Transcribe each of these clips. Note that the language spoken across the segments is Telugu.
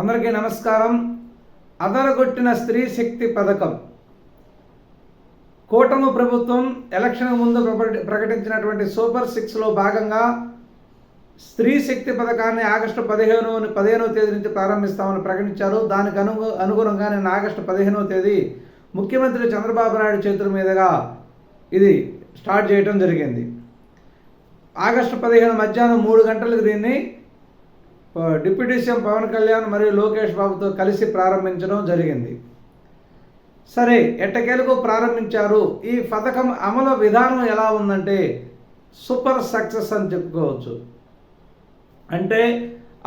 అందరికీ నమస్కారం. అదరగొట్టిన స్త్రీ శక్తి పథకం. కూటమి ప్రభుత్వం ఎలక్షన్ ముందు ప్రకటించినటువంటి సూపర్ సిక్స్లో భాగంగా స్త్రీ శక్తి పథకాన్ని ఆగస్టు పదిహేను పదిహేనవ తేదీ నుంచి ప్రారంభిస్తామని ప్రకటించారు. దానికి అను అనుగుణంగా నేను ఆగస్టు పదిహేనవ తేదీ ముఖ్యమంత్రి చంద్రబాబు నాయుడు చేతుల మీదుగా ఇది స్టార్ట్ చేయడం జరిగింది. ఆగస్టు పదిహేను మధ్యాహ్నం మూడు గంటలకు దీన్ని డిప్యూటీ సీఎం పవన్ కళ్యాణ్ మరియు లోకేష్ బాబుతో కలిసి ప్రారంభించడం జరిగింది. సరే ఎట్టకేలకు ప్రారంభించారు? ఈ పథకం అమలు విధానం ఎలా ఉందంటే సూపర్ సక్సెస్ అని చెప్పుకోవచ్చు. అంటే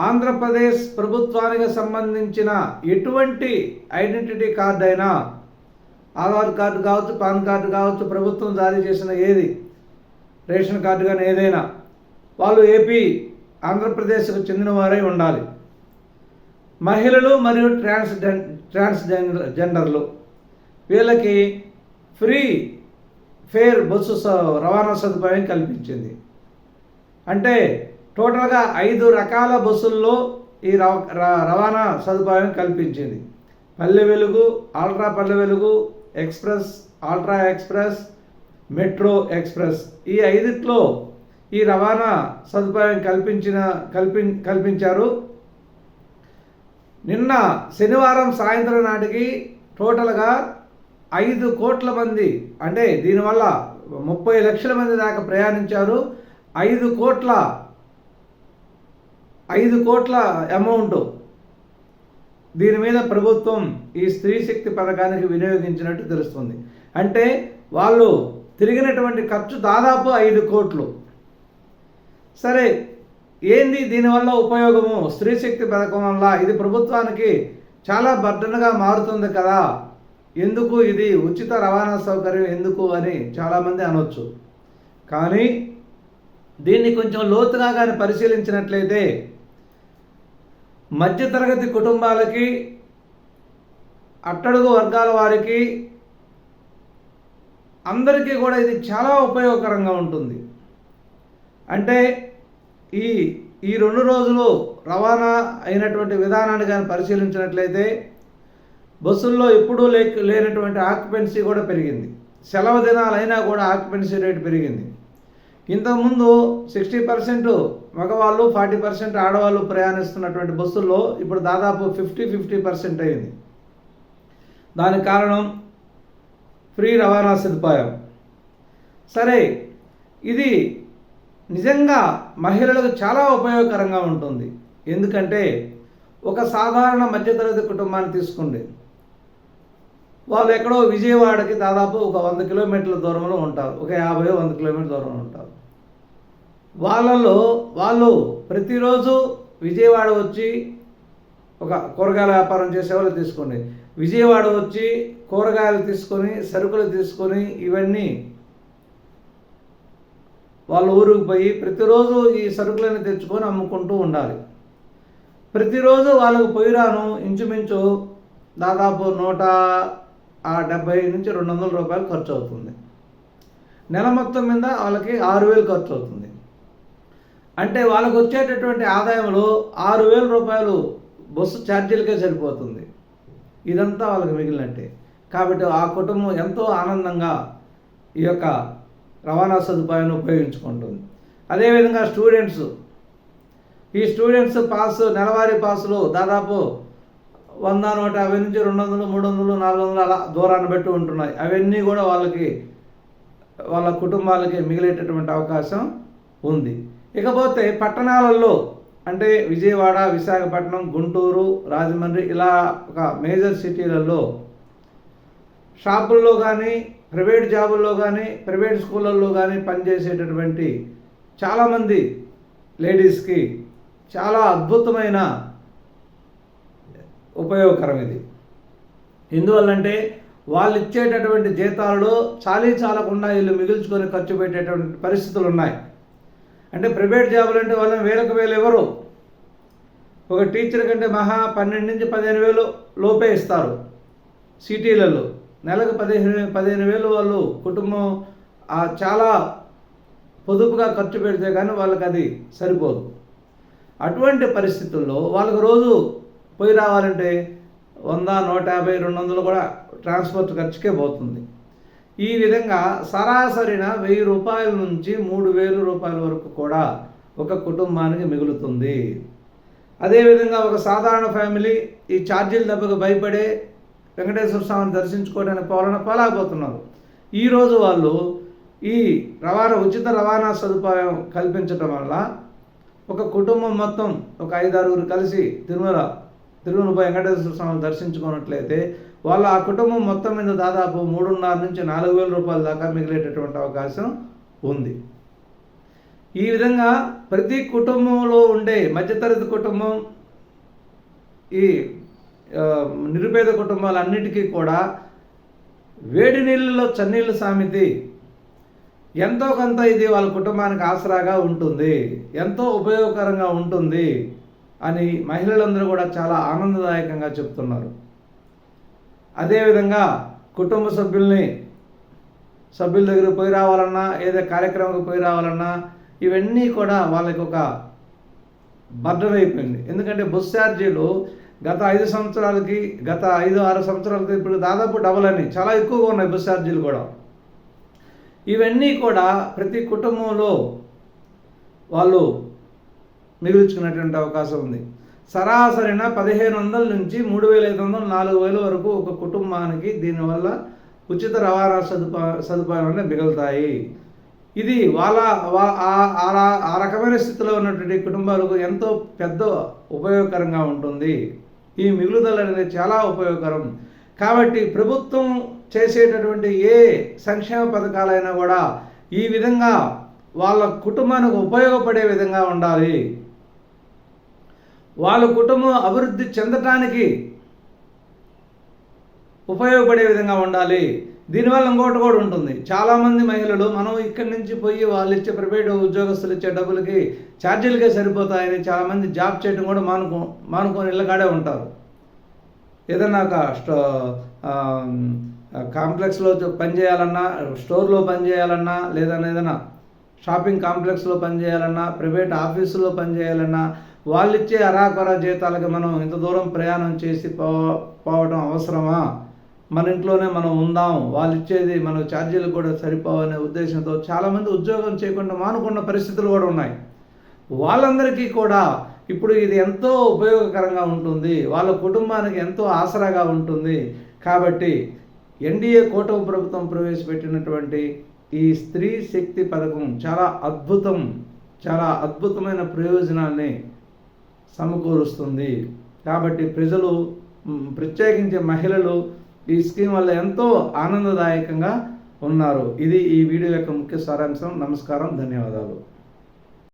ఆంధ్రప్రదేశ్ ప్రభుత్వానికి సంబంధించిన ఎటువంటి ఐడెంటిటీ కార్డు అయినా ఆధార్ కార్డు కావచ్చు పాన్ కార్డు కావచ్చు ప్రభుత్వం జారీ చేసిన ఏది రేషన్ కార్డు కానీ ఏదైనా వాళ్ళు ఏపీ ఆంధ్రప్రదేశ్కు చెందినవారై ఉండాలి. మహిళలు మరియు ట్రాన్స్ ట్రాన్స్జెండర్ జెండర్లు వీళ్ళకి ఫ్రీ ఫేర్ బస్సు స- రవాణా సదుపాయం కల్పించింది. అంటే టోటల్గా ఐదు రకాల బస్సుల్లో ఈ రవ- రవాణా సదుపాయం కల్పించింది. పల్లె Velugu ultra Palle Velugu express ultra express metro express ఈ ఐదిట్లో ఈ రవాణా సదుపాయం కల్పించిన కల్పి కల్పించారు. నిన్న శనివారం సాయంత్రం నాటికి టోటల్గా ఐదు కోట్ల మంది అంటే దీనివల్ల ముప్పై లక్షల మంది దాకా ప్రయాణించారు. ఐదు కోట్ల ఐదు కోట్ల అమౌంట్ దీని మీద ప్రభుత్వం ఈ స్త్రీ శక్తి పథకానికి వినియోగించినట్టు తెలుస్తుంది. అంటే వాళ్ళు తిరిగినటువంటి ఖర్చు దాదాపు ఐదు కోట్లు. సరే ఏంది దీనివల్ల ఉపయోగము? స్త్రీ శక్తి పథకం వల్ల ఇది ప్రభుత్వానికి చాలా బర్డన్గా మారుతుంది కదా. ఎందుకు ఇది ఉచిత రవాణా సౌకర్యం ఎందుకు అని చాలామంది అనొచ్చు. కానీ దీన్ని కొంచెం లోతుగా కానీ పరిశీలించినట్లయితే మధ్యతరగతి కుటుంబాలకి అట్టడుగు వర్గాల వారికి అందరికీ కూడా ఇది చాలా ఉపయోగకరంగా ఉంటుంది. అంటే ఈ ఈ రెండు రోజులు రవాణా అయినటువంటి విధానాన్ని కానీ పరిశీలించినట్లయితే బస్సుల్లో ఎప్పుడూ లే లేనటువంటి ఆక్యుపెన్సీ కూడా పెరిగింది. సెలవు దినాలైనా కూడా ఆక్యుపెన్సీ రేట్ పెరిగింది. ఇంతకుముందు సిక్స్టీ పర్సెంట్ మగవాళ్ళు ఫార్టీ పర్సెంట్ ఆడవాళ్ళు ప్రయాణిస్తున్నటువంటి బస్సుల్లో ఇప్పుడు దాదాపు ఫిఫ్టీ ఫిఫ్టీ పర్సెంట్ అయింది. దానికి కారణం ఫ్రీ రవాణా సదుపాయం. సరే ఇది నిజంగా మహిళలకు చాలా ఉపయోగకరంగా ఉంటుంది. ఎందుకంటే ఒక సాధారణ మధ్యతరగతి కుటుంబాన్ని తీసుకోండి వాళ్ళు ఎక్కడో విజయవాడకి దాదాపు ఒక వంద కిలోమీటర్ల దూరంలో ఉంటారు. ఒక యాభై వంద కిలోమీటర్ల దూరంలో ఉంటారు. వాళ్ళలో వాళ్ళు ప్రతిరోజు విజయవాడ వచ్చి ఒక కూరగాయల వ్యాపారం చేసే వాళ్ళు తీసుకోండి. విజయవాడ వచ్చి కూరగాయలు తీసుకొని సరుకులు తీసుకొని ఇవన్నీ వాళ్ళ ఊరికి పోయి ప్రతిరోజు ఈ సరుకులను తెచ్చుకొని అమ్ముకుంటూ ఉండాలి. ప్రతిరోజు వాళ్ళకు పొయ్యిరాను ఇంచుమించు దాదాపు నూట ఆ డెబ్బై నుంచి రెండు వందల రూపాయలు ఖర్చు అవుతుంది. నెల మొత్తం మీద వాళ్ళకి ఆరు వేలు ఖర్చు అవుతుంది. అంటే వాళ్ళకు వచ్చేటటువంటి ఆదాయంలో ఆరు వేల రూపాయలు బస్సు ఛార్జీలకే సరిపోతుంది. ఇదంతా వాళ్ళకి మిగిలినట్టే. కాబట్టి ఆ కుటుంబం ఎంతో ఆనందంగా ఈ యొక్క రవాణా సదుపాయాన్ని ఉపయోగించుకుంటుంది. అదేవిధంగా స్టూడెంట్స్ ఈ స్టూడెంట్స్ పాస్ నెలవారీ పాసులు దాదాపు వంద నూట యాభై నుంచి రెండు వందలు మూడు వందలు నాలుగు వందలు అలా దూరాన్ని బట్టి ఉంటున్నాయి. అవన్నీ కూడా వాళ్ళకి వాళ్ళ కుటుంబాలకి మిగిలేటటువంటి అవకాశం ఉంది. ఇకపోతే పట్టణాలలో అంటే విజయవాడ విశాఖపట్నం గుంటూరు రాజమండ్రి ఇలా ఒక మేజర్ సిటీలలో షాపుల్లో కానీ ప్రైవేట్ జాబుల్లో కానీ ప్రైవేట్ స్కూళ్ళల్లో కానీ పనిచేసేటటువంటి చాలామంది లేడీస్కి చాలా అద్భుతమైన ఉపయోగకరం ఇది. ఎందువల్లంటే వాళ్ళు ఇచ్చేటటువంటి జీతాలలో చాలీ చాలకుండా వీళ్ళు మిగుల్చుకొని ఖర్చు పెట్టేటువంటి పరిస్థితులు ఉన్నాయి అంటే ప్రైవేట్ జాబులు అంటే వాళ్ళని వేలకు వేలు ఎవరు? ఒక టీచర్ కంటే మహా పన్నెండు నుంచి పదిహేను వేలు లోపే ఇస్తారు. సిటీలలో. నెలకు పదిహేను పదిహేను వేలు వాళ్ళు కుటుంబం చాలా పొదుపుగా ఖర్చు పెడితే కానీ వాళ్ళకి అది సరిపోదు. అటువంటి పరిస్థితుల్లో వాళ్ళకు రోజు పోయి రావాలంటే వంద నూట యాభై రెండు వందలు కూడా ట్రాన్స్పోర్ట్ ఖర్చుకే పోతుంది. ఈ విధంగా సరాసరిన వెయ్యి రూపాయల నుంచి మూడు వేల రూపాయల వరకు కూడా ఒక కుటుంబానికి మిగులుతుంది. అదేవిధంగా ఒక సాధారణ ఫ్యామిలీ ఈ ఛార్జీల దెబ్బకు భయపడే వెంకటేశ్వర స్వామిని దర్శించుకోవడానికి పోవాలని పోలేకపోతున్నారు ఈరోజు వాళ్ళు ఈ రవాణా ఉచిత రవాణా సదుపాయం కల్పించడం వల్ల ఒక కుటుంబం మొత్తం ఒక ఐదారుగురు కలిసి తిరుమల తిరుమలపై వెంకటేశ్వర స్వామిని దర్శించుకున్నట్లయితే వాళ్ళ ఆ కుటుంబం మొత్తం మీద దాదాపు మూడున్నర నుంచి నాలుగు వేల రూపాయల దాకా మిగిలేటటువంటి అవకాశం ఉంది. ఈ విధంగా ప్రతి కుటుంబంలో ఉండే మధ్యతరగతి కుటుంబం ఈ నిరుపేద కుటుంబాలన్నిటికీ కూడా వేడి నీళ్ళలో చన్నీళ్ళు సామెతి. ఎంతో కొంత ఇది వాళ్ళ కుటుంబానికి ఆసరాగా ఉంటుంది. ఎంతో ఉపయోగకరంగా ఉంటుంది అని మహిళలందరూ కూడా చాలా ఆనందదాయకంగా చెప్తున్నారు. అదేవిధంగా కుటుంబ సభ్యుల్ని సభ్యుల దగ్గర పోయి రావాలన్నా ఏదో కార్యక్రమంకి పోయి రావాలన్నా ఇవన్నీ కూడా వాళ్ళకి ఒక బర్డన్ అయిపోయింది ఎందుకంటే బస్ ఛార్జీలు గత ఐదు సంవత్సరాలకి గత ఐదు ఆరు సంవత్సరాలకి ఇప్పుడు దాదాపు డబల్ అని చాలా ఎక్కువగా ఉన్నాయి బస్ ఛార్జీలు కూడా. ఇవన్నీ కూడా ప్రతి కుటుంబంలో వాళ్ళు మిగుల్చుకునేటువంటి అవకాశం ఉంది. సరాసరిన పదిహేను వందల నుంచి మూడు వేల ఐదు వందలు నాలుగు వేల వరకు ఒక కుటుంబానికి దీనివల్ల ఉచిత రవాణా సదుపాయ సదుపాయం మిగులుతాయి. ఇది వాళ్ళ ఆ- ఆ రకమైన స్థితిలో ఉన్నటువంటి కుటుంబాలకు ఎంతో పెద్ద ఉపయోగకరంగా ఉంటుంది. ఈ మిగులుదల అనేది చాలా ఉపయోగకరం. కాబట్టి ప్రభుత్వం చేసేటటువంటి ఏ సంక్షేమ పథకాలైనా కూడా ఈ విధంగా వాళ్ళ కుటుంబానికి ఉపయోగపడే విధంగా ఉండాలి. వాళ్ళ కుటుంబం అభివృద్ధి చెందటానికి ఉపయోగపడే విధంగా ఉండాలి. దీనివల్ల ఇంకోటి కూడా ఉంటుంది. చాలామంది మహిళలు మనం ఇక్కడి నుంచి పోయి వాళ్ళు ఇచ్చే ప్రైవేట్ ఉద్యోగస్తులు ఇచ్చే డబ్బులకి ఛార్జీలకే సరిపోతాయని చాలామంది జాబ్ చేయడం కూడా మానుకో మానుకొని ఇళ్ళకాడే ఉంటారు. ఏదైనా ఒక స్టో కాంప్లెక్స్లో పని చేయాలన్నా స్టోర్లో పని చేయాలన్నా లేదా ఏదైనా షాపింగ్ కాంప్లెక్స్లో పని చేయాలన్నా ప్రైవేట్ ఆఫీసులో పని చేయాలన్నా వాళ్ళు ఇచ్చే అరాకొర జీతాలకి మనం ఇంత దూరం ప్రయాణం చేసి పో పోవడం అవసరమా? మన ఇంట్లోనే మనం ఉందాం వాళ్ళు ఇచ్చేది మన ఛార్జీలు కూడా సరిపోవనే ఉద్దేశంతో చాలామంది ఉద్యోగం చేయకుండా మానుకున్న పరిస్థితులు కూడా ఉన్నాయి. వాళ్ళందరికీ కూడా ఇప్పుడు ఇది ఎంతో ఉపయోగకరంగా ఉంటుంది వాళ్ళ కుటుంబానికి ఎంతో ఆసరాగా ఉంటుంది. కాబట్టి ఎన్డీఏ కూటమి ప్రభుత్వం ప్రవేశపెట్టినటువంటి ఈ స్త్రీ శక్తి పథకం చాలా అద్భుతం చాలా అద్భుతమైన ప్రయోజనాన్ని సమకూరుస్తుంది. కాబట్టి ప్రజలు ప్రత్యేకించి మహిళలు ఈ స్కీమ్ వల్ల ఎంతో ఆనందదాయకంగా ఉన్నారు. ఇది ఈ వీడియో యొక్క ముఖ్య సారాంశం. నమస్కారం. ధన్యవాదాలు.